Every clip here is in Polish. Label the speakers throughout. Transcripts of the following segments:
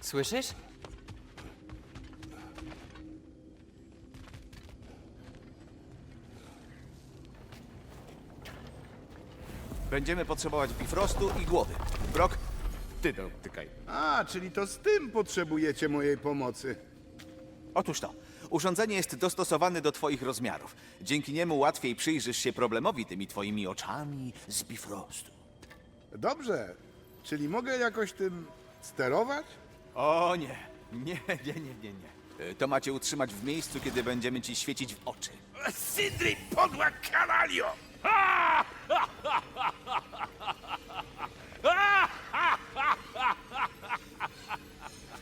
Speaker 1: Słyszysz?
Speaker 2: Będziemy potrzebować bifrostu i głowy. Brok, ty dotykaj.
Speaker 3: A, czyli to z tym potrzebujecie mojej pomocy.
Speaker 2: Otóż to. Urządzenie jest dostosowane do twoich rozmiarów. Dzięki niemu łatwiej przyjrzysz się problemowi tymi twoimi oczami z bifrostu.
Speaker 3: Dobrze, czyli mogę jakoś tym sterować?
Speaker 2: O nie, nie, nie, nie, nie, nie. Y, To macie utrzymać w miejscu, kiedy będziemy ci świecić w oczy.
Speaker 4: Sindri, podła kanalio!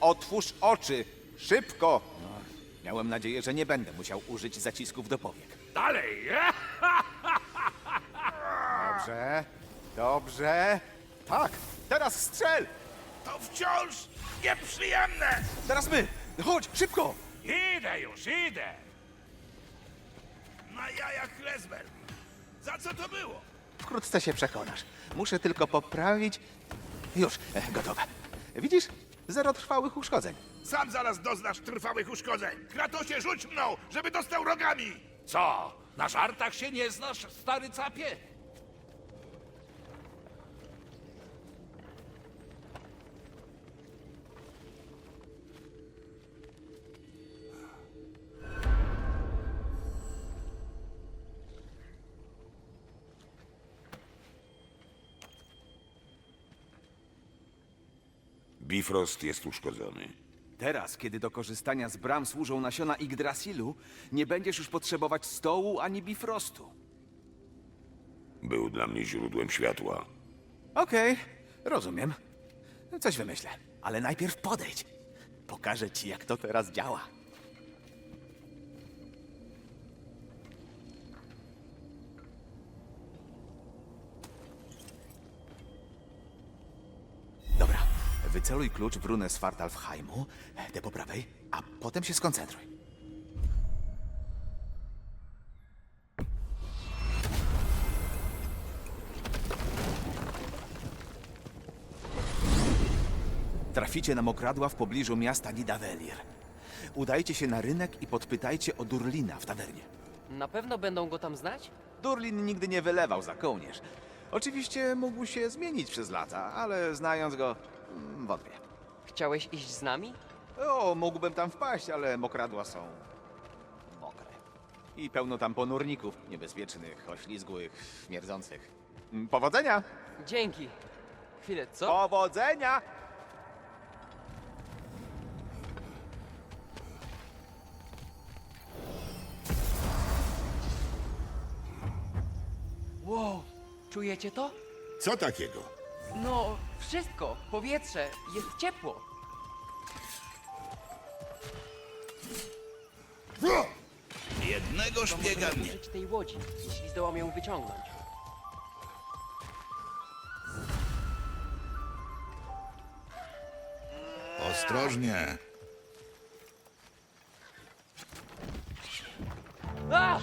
Speaker 2: Otwórz oczy! Szybko! Miałem nadzieję, że nie będę musiał użyć zacisków do powiek.
Speaker 4: Dalej!
Speaker 2: Dobrze, dobrze. Tak, teraz strzel!
Speaker 4: To wciąż nieprzyjemne!
Speaker 2: Teraz my! Chodź, szybko!
Speaker 4: Idę już, idę! Na jajach Klesber. Za co to było?
Speaker 2: Wkrótce się przekonasz. Muszę tylko poprawić. Już, e, gotowe. Widzisz? Zero trwałych uszkodzeń.
Speaker 4: Sam zaraz doznasz trwałych uszkodzeń. Kratosie, rzuć mną, żeby dostał rogami! Co? Na żartach się nie znasz, stary capie?
Speaker 5: Bifrost jest uszkodzony.
Speaker 2: Teraz, kiedy do korzystania z bram służą nasiona Yggdrasilu, nie będziesz już potrzebować stołu ani bifrostu.
Speaker 5: Był dla mnie źródłem światła.
Speaker 2: Okej, rozumiem. Coś wymyślę. Ale najpierw podejdź. Pokażę ci, jak to teraz działa. Dobra, wyceluj klucz w runę Svartalfheimu, tę po prawej, a potem się skoncentruj. Traficie na mokradła w pobliżu miasta Nidavellir. Udajcie się na rynek i podpytajcie o Durlina w tawernie.
Speaker 1: Na pewno będą go tam znać?
Speaker 2: Durlin nigdy nie wylewał za kołnierz. Oczywiście mógł się zmienić przez lata, ale znając go, mm, wątpię.
Speaker 1: Chciałeś iść z nami?
Speaker 2: O, mógłbym tam wpaść, ale mokradła są mokre. I pełno tam ponurników niebezpiecznych, oślizgłych, śmierdzących. Mm, Powodzenia!
Speaker 1: Dzięki. Chwilę, co?
Speaker 2: Powodzenia!
Speaker 1: Wow, czujecie to?
Speaker 3: Co takiego?
Speaker 1: No, wszystko. Powietrze. Jest ciepło.
Speaker 4: Jednego szpiega
Speaker 1: Możemy
Speaker 4: mnie.
Speaker 1: użyć tej łodzi, jeśli zdołam ją wyciągnąć.
Speaker 4: Ostrożnie.
Speaker 1: A!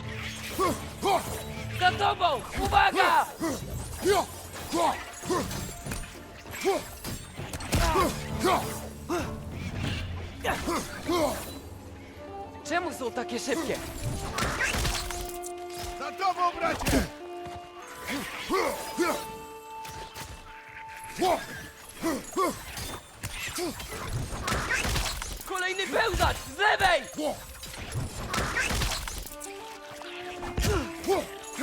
Speaker 1: Za tobą! Uwaga! Czemu są takie szybkie?
Speaker 4: Za tobą, bracie!
Speaker 1: Kolejny pełzacz! Z lewej!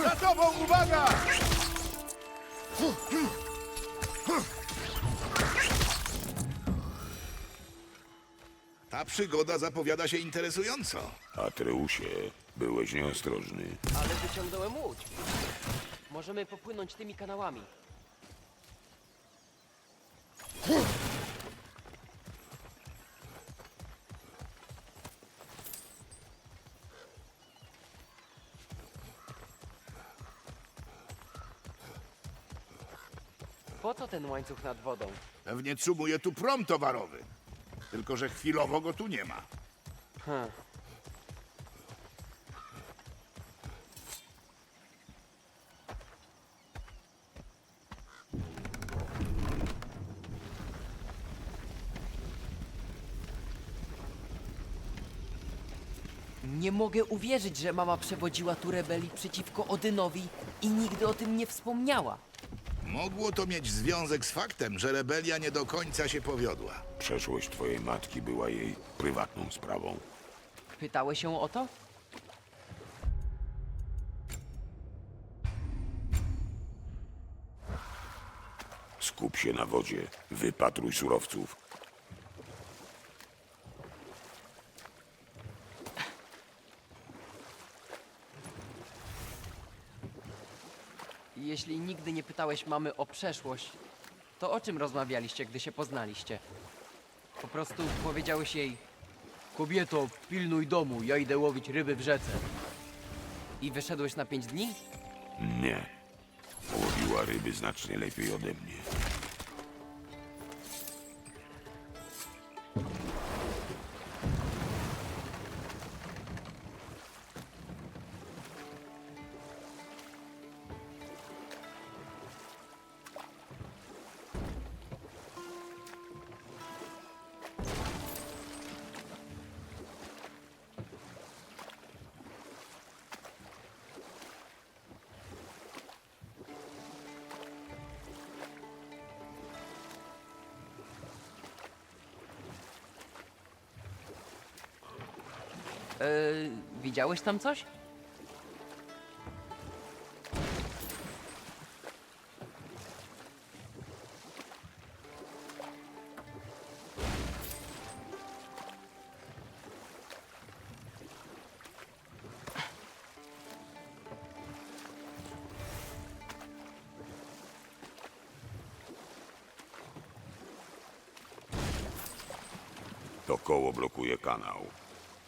Speaker 4: Za tobą, uwaga! Ta przygoda zapowiada się interesująco.
Speaker 5: Atreusie, byłeś nieostrożny.
Speaker 1: Ale wyciągnąłem łódź. Możemy popłynąć tymi kanałami. Po co ten łańcuch nad wodą?
Speaker 4: Pewnie cumuje tu prom towarowy. Tylko, że chwilowo go tu nie ma.
Speaker 1: Hmm. Nie mogę uwierzyć, że mama przewodziła tu rebelii przeciwko Odynowi i nigdy o tym nie wspomniała.
Speaker 4: Mogło to mieć związek z faktem, że rebelia nie do końca się powiodła.
Speaker 5: Przeszłość twojej matki była jej prywatną sprawą.
Speaker 1: Pytałeś się o to?
Speaker 5: Skup się na wodzie, wypatruj surowców.
Speaker 1: Jeśli nigdy nie pytałeś mamy o przeszłość, to o czym rozmawialiście, gdy się poznaliście? Po prostu powiedziałeś jej: Kobieto, pilnuj domu, ja idę łowić ryby w rzece. I wyszedłeś na pięć dni?
Speaker 5: Nie. Łowiła ryby znacznie lepiej ode mnie.
Speaker 1: Widziałeś tam coś?
Speaker 5: To koło blokuje kanał.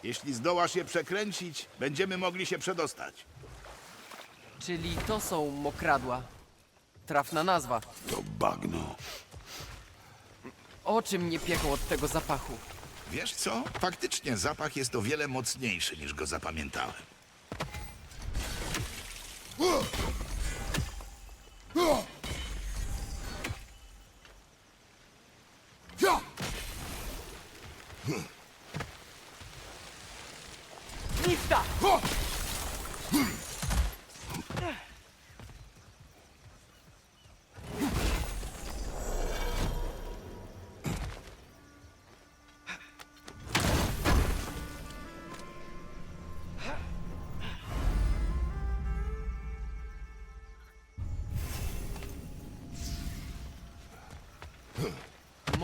Speaker 4: Jeśli zdołasz je przekręcić, będziemy mogli się przedostać.
Speaker 1: Czyli to są mokradła. Trafna nazwa.
Speaker 5: To bagno.
Speaker 1: Oczy mnie pieką od tego zapachu.
Speaker 4: Wiesz co? Faktycznie zapach jest o wiele mocniejszy niż go zapamiętałem.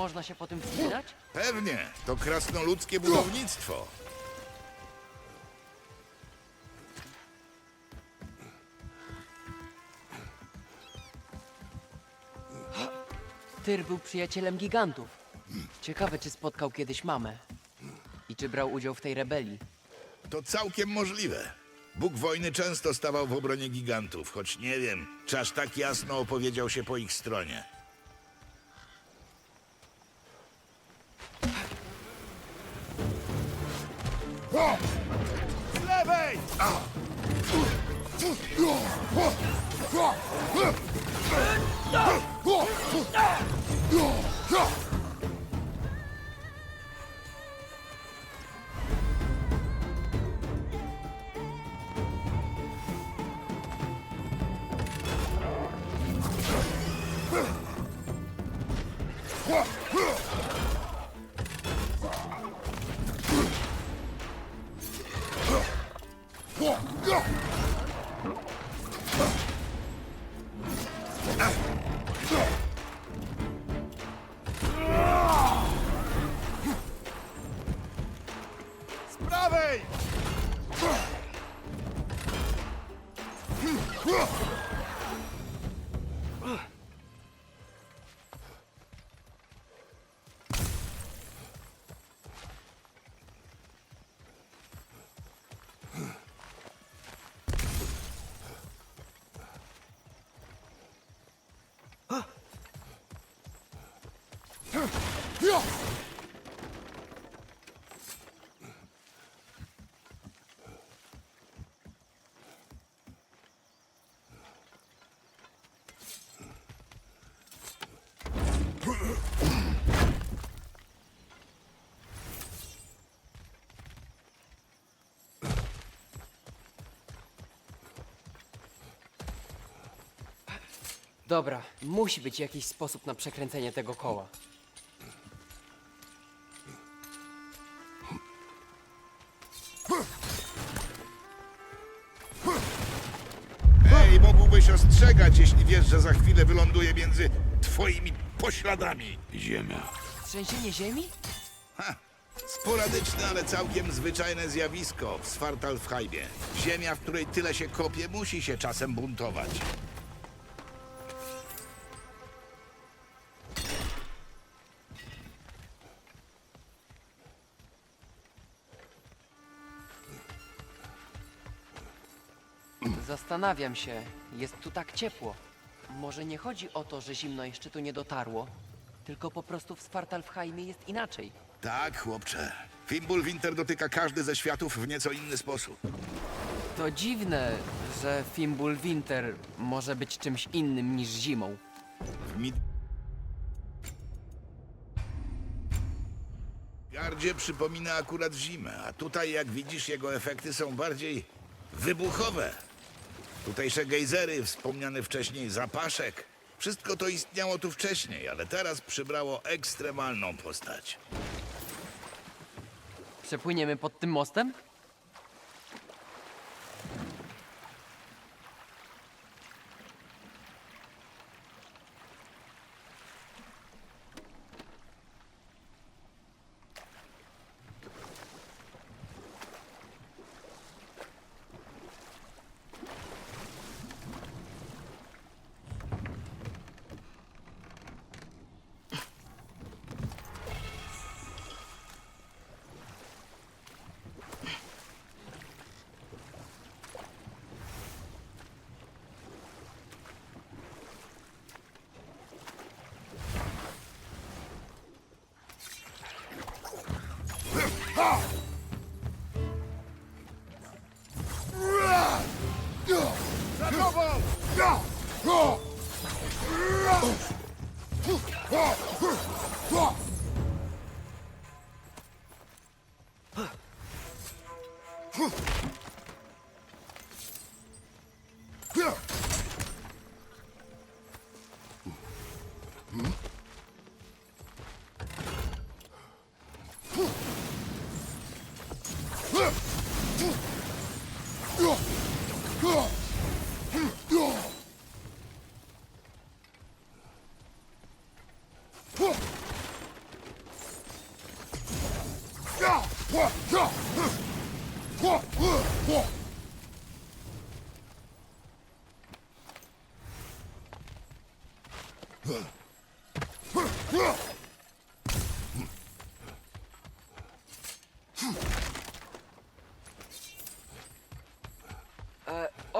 Speaker 1: Można się po tym wspinać?
Speaker 4: Pewnie, to krasnoludzkie budownictwo.
Speaker 1: Tyr był przyjacielem gigantów. Ciekawe, czy spotkał kiedyś mamę. I czy brał udział w tej rebelii.
Speaker 4: To całkiem możliwe. Bóg wojny często stawał w obronie gigantów, choć nie wiem, czy aż tak jasno opowiedział się po ich stronie. Z
Speaker 1: Dobra, musi być jakiś sposób na przekręcenie tego koła.
Speaker 4: Ej, mógłbyś ostrzegać, jeśli wiesz, że za chwilę wyląduję między twoimi pośladami.
Speaker 5: Ziemia.
Speaker 1: Trzęsienie ziemi?
Speaker 4: Ha! Sporadyczne, ale całkiem zwyczajne zjawisko w Svartalfheimie. Ziemia, w której tyle się kopie, musi się czasem buntować.
Speaker 1: Zastanawiam się, jest tu tak ciepło. Może nie chodzi o to, że zimno jeszcze tu nie dotarło, tylko po prostu w Svartalfheimie jest inaczej.
Speaker 4: Tak, chłopcze. Fimbulwinter dotyka każdy ze światów w nieco inny sposób.
Speaker 1: To dziwne, że Fimbul Winter może być czymś innym niż zimą.
Speaker 4: W przypomina akurat zimę, a tutaj, jak widzisz, jego efekty są bardziej wybuchowe. Tutejsze gejzery, wspomniany wcześniej zapaszek. Wszystko to istniało tu wcześniej, ale teraz przybrało ekstremalną postać.
Speaker 1: Przepłyniemy pod tym mostem? E,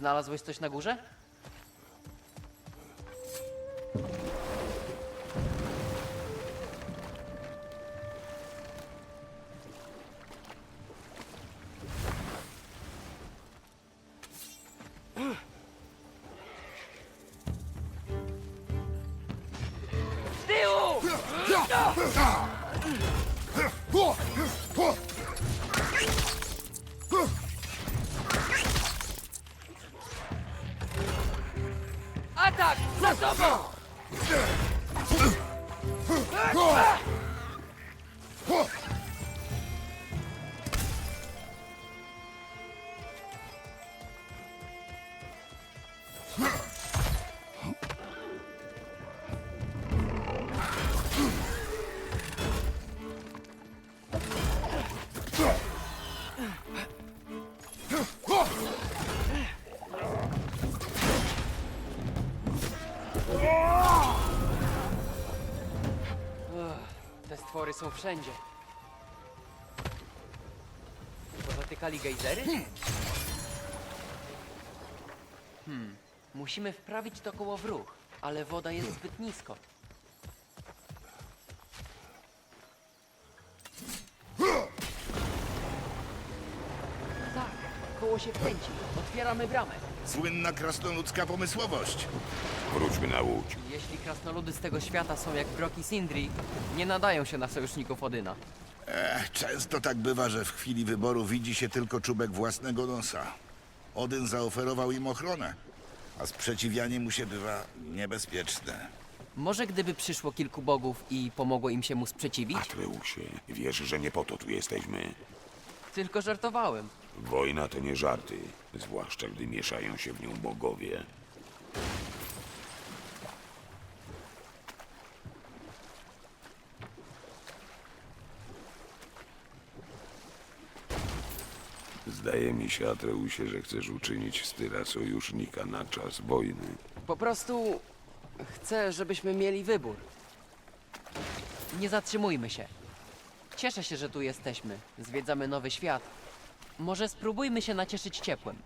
Speaker 1: Znalazłeś coś na górze? Z tyłu! Są wszędzie. Pozatykali gejzery? Hmm. Musimy wprawić to koło w ruch, ale woda jest zbyt nisko. Tak, koło się kręci. Otwieramy bramę.
Speaker 4: Słynna krasnoludzka pomysłowość.
Speaker 5: Wróćmy na łódź.
Speaker 1: Jeśli krasnoludy z tego świata są jak Brock i Sindri, nie nadają się na sojuszników Odyna.
Speaker 4: Ech, często tak bywa, że w chwili wyboru widzi się tylko czubek własnego nosa. Odyn zaoferował im ochronę, a sprzeciwianie mu się bywa niebezpieczne.
Speaker 1: Może gdyby przyszło kilku bogów i pomogło im się mu sprzeciwić?
Speaker 5: Atreusie, wiesz, że nie po to tu jesteśmy.
Speaker 1: Tylko żartowałem.
Speaker 5: Wojna to nie żarty, zwłaszcza gdy mieszają się w nią bogowie. Zdaje mi się, Atreusie, że chcesz uczynić z Tyra sojusznika na czas wojny.
Speaker 1: Po prostu chcę, żebyśmy mieli wybór. Nie zatrzymujmy się. Cieszę się, że tu jesteśmy. Zwiedzamy nowy świat. Może spróbujmy się nacieszyć ciepłem.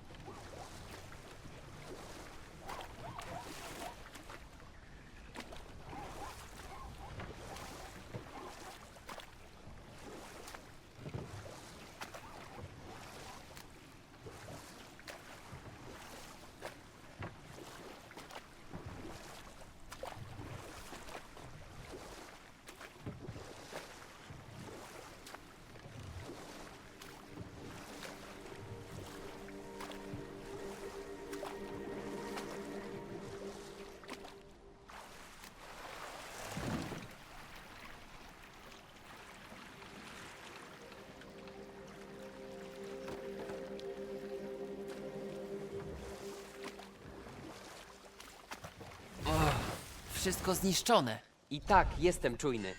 Speaker 1: Wszystko zniszczone. I tak, jestem czujny.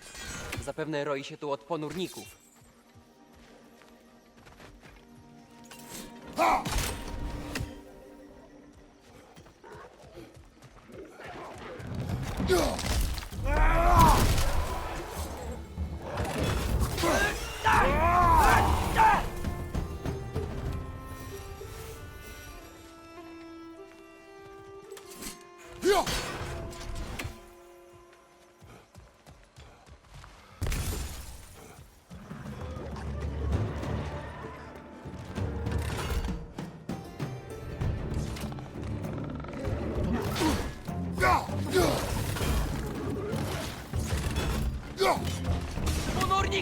Speaker 1: Zapewne roi się tu od ponurników.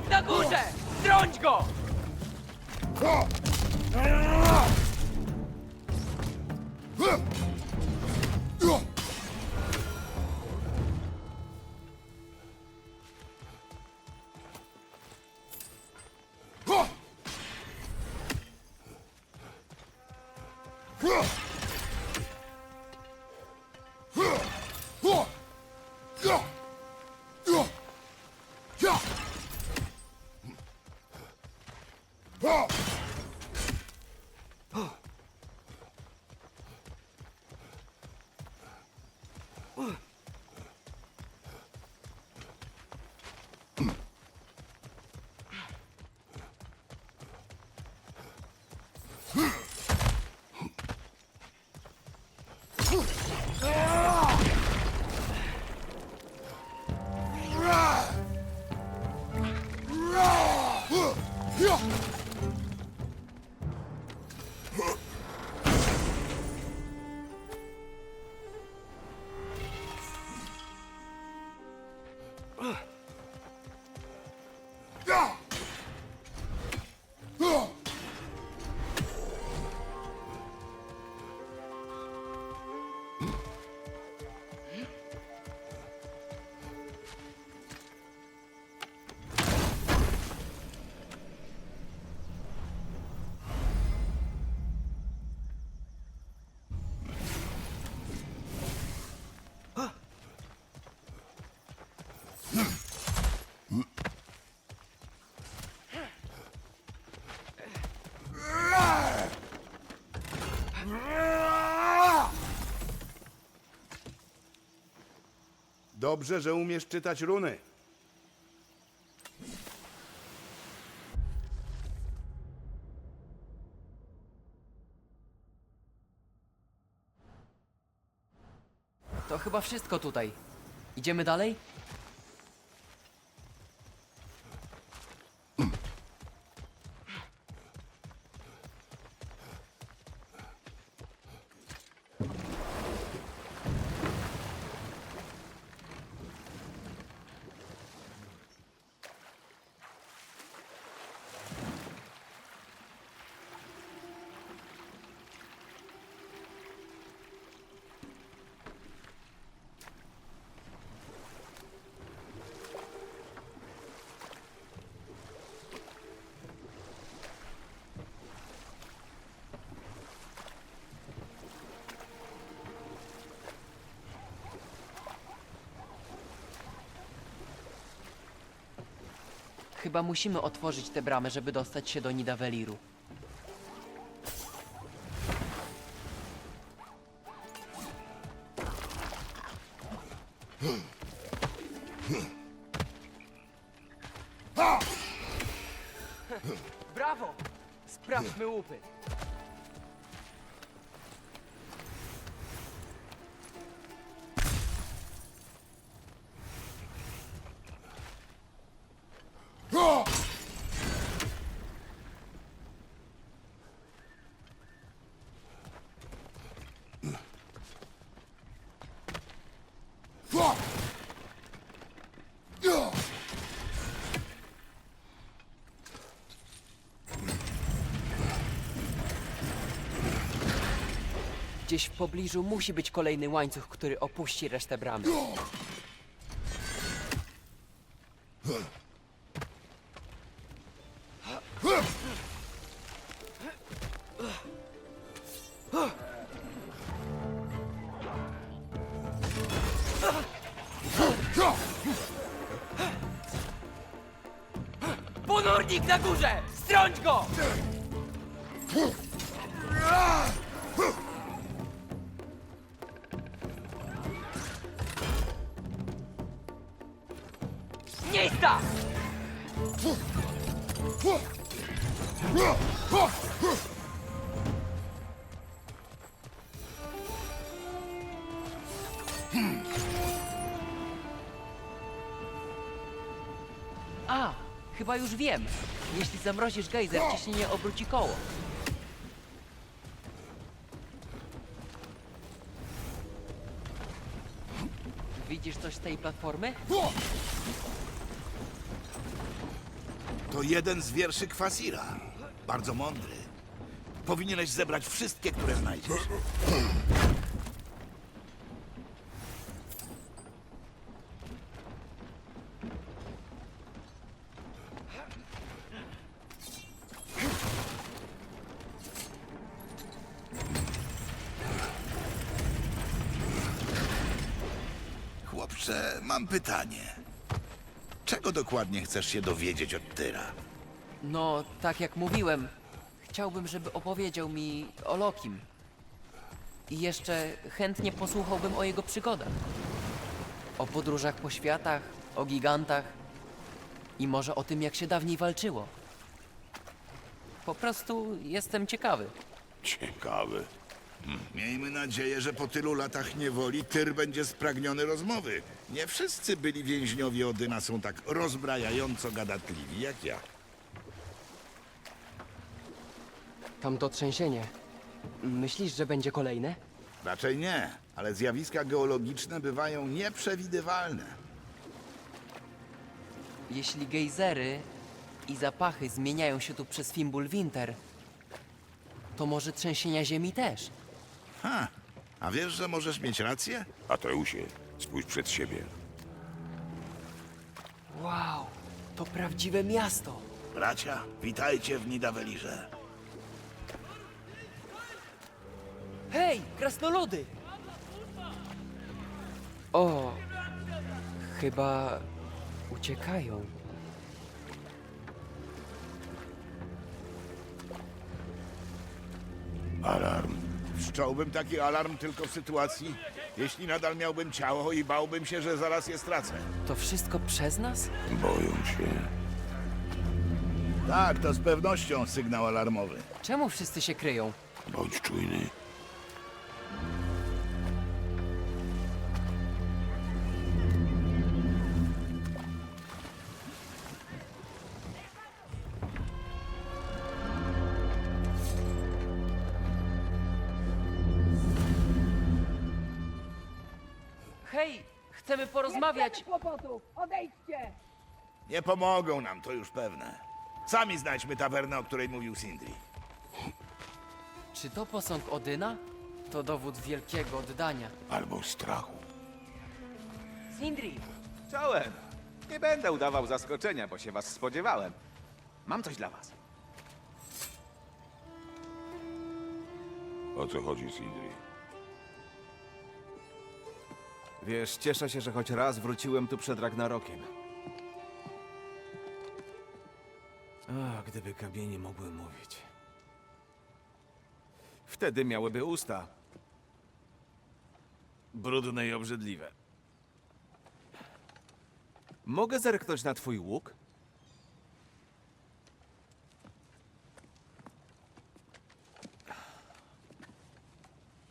Speaker 1: Ponurnik na górze! Trąć go! Huh!
Speaker 3: Dobrze, że umiesz czytać runy.
Speaker 1: To chyba wszystko tutaj. Idziemy dalej? Chyba musimy otworzyć tę bramę, żeby dostać się do Nidaweliru. Gdzieś w pobliżu musi być kolejny łańcuch, który opuści resztę bramy. A, chyba już wiem. Jeśli zamrozisz gejzer, ciśnienie obróci koło. Widzisz coś z tej platformy?
Speaker 4: To jeden z wierszy Kwasira. Bardzo mądry. Powinieneś zebrać wszystkie, które znajdziesz. Chłopcze, mam pytanie. Czego dokładnie chcesz się dowiedzieć od Tyra?
Speaker 1: No, tak jak mówiłem, chciałbym, żeby opowiedział mi o Lokim. I jeszcze chętnie posłuchałbym o jego przygodach. O podróżach po światach, o gigantach i może o tym, jak się dawniej walczyło. Po prostu jestem ciekawy.
Speaker 5: Ciekawe.
Speaker 4: Miejmy nadzieję, że po tylu latach niewoli Tyr będzie spragniony rozmowy. Nie wszyscy byli więźniowie Odyna są tak rozbrajająco gadatliwi jak ja.
Speaker 1: Tamto trzęsienie. Myślisz, że będzie kolejne?
Speaker 4: Raczej nie, ale zjawiska geologiczne bywają nieprzewidywalne.
Speaker 1: Jeśli gejzery i zapachy zmieniają się tu przez Fimbulwinter, to może trzęsienia ziemi też.
Speaker 4: Ha, a wiesz, że możesz mieć rację?
Speaker 5: Atreusie, spójrz przed siebie.
Speaker 1: Wow, to prawdziwe miasto.
Speaker 4: Bracia, witajcie w Nidawelirze.
Speaker 1: Hej, krasnoludy! O, chyba uciekają.
Speaker 5: Alarm.
Speaker 4: Wszcząłbym taki alarm tylko w sytuacji, jeśli nadal miałbym ciało i bałbym się, że zaraz je stracę.
Speaker 1: To wszystko przez nas?
Speaker 5: Boją się.
Speaker 4: Tak, to z pewnością sygnał alarmowy.
Speaker 1: Czemu wszyscy się kryją?
Speaker 5: Bądź czujny.
Speaker 1: Hej, chcemy porozmawiać.
Speaker 6: Nie chcemy kłopotów! Odejdźcie!
Speaker 4: Nie pomogą nam, to już pewne. Sami znajdźmy tawernę, o której mówił Sindri.
Speaker 1: Czy to posąg Odyna? To dowód wielkiego oddania.
Speaker 5: Albo strachu.
Speaker 1: Sindri,
Speaker 2: Czołem! Nie będę udawał zaskoczenia, bo się was spodziewałem. Mam coś dla was.
Speaker 5: O co chodzi, Sindri?
Speaker 2: Wiesz, cieszę się, że choć raz wróciłem tu przed Ragnarokiem. A, gdyby kamienie mogły mówić. Wtedy miałyby usta. Brudne i obrzydliwe. Mogę zerknąć na twój łuk?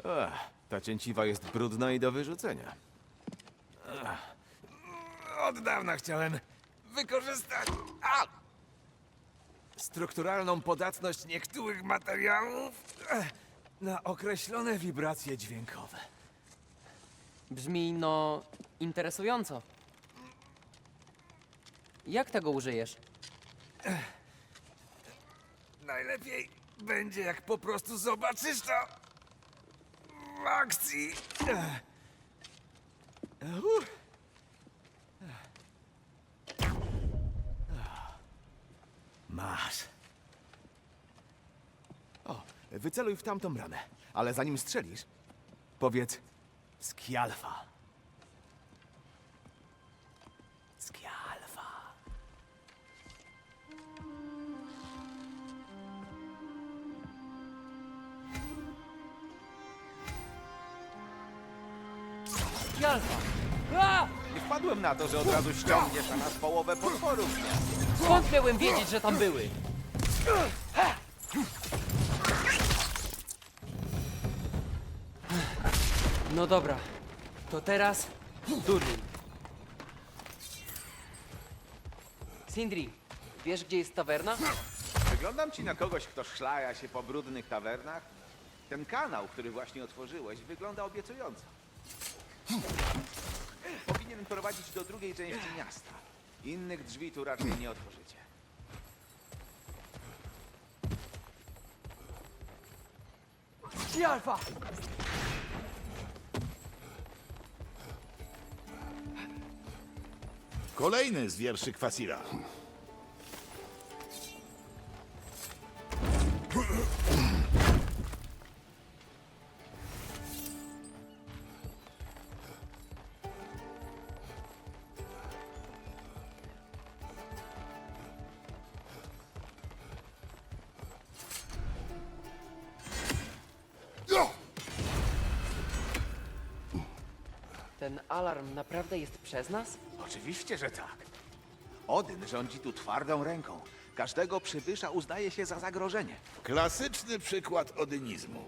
Speaker 2: Ach, ta cięciwa jest brudna i do wyrzucenia. Od dawna chciałem wykorzystać a, strukturalną podatność niektórych materiałów eh, na określone wibracje dźwiękowe.
Speaker 1: brzmi no interesująco. Jak tego użyjesz?
Speaker 2: Najlepiej będzie, jak po prostu zobaczysz to w akcji. Uff. Masz. O, wyceluj w tamtą bramę, ale zanim strzelisz, powiedz Skialfa. Skialfa.
Speaker 1: Jalfa!
Speaker 2: Nie wpadłem na to, że od razu ściągniesz na nas połowę potworów.
Speaker 1: Skąd miałem wiedzieć, że tam były? No dobra, to teraz Durin. Sindri, wiesz gdzie jest tawerna?
Speaker 2: Wyglądam ci na kogoś, kto szlaja się po brudnych tawernach? Ten kanał, który właśnie otworzyłeś, wygląda obiecująco. Powinien prowadzić do drugiej części miasta. Innych drzwi tu raczej nie otworzycie.
Speaker 1: Jalfa!
Speaker 4: Kolejny z wierszy Kwasira.
Speaker 1: Alarm naprawdę jest przez nas?
Speaker 2: Oczywiście, że tak. Odyn rządzi tu twardą ręką. Każdego przybysza uznaje się za zagrożenie.
Speaker 4: Klasyczny przykład odynizmu.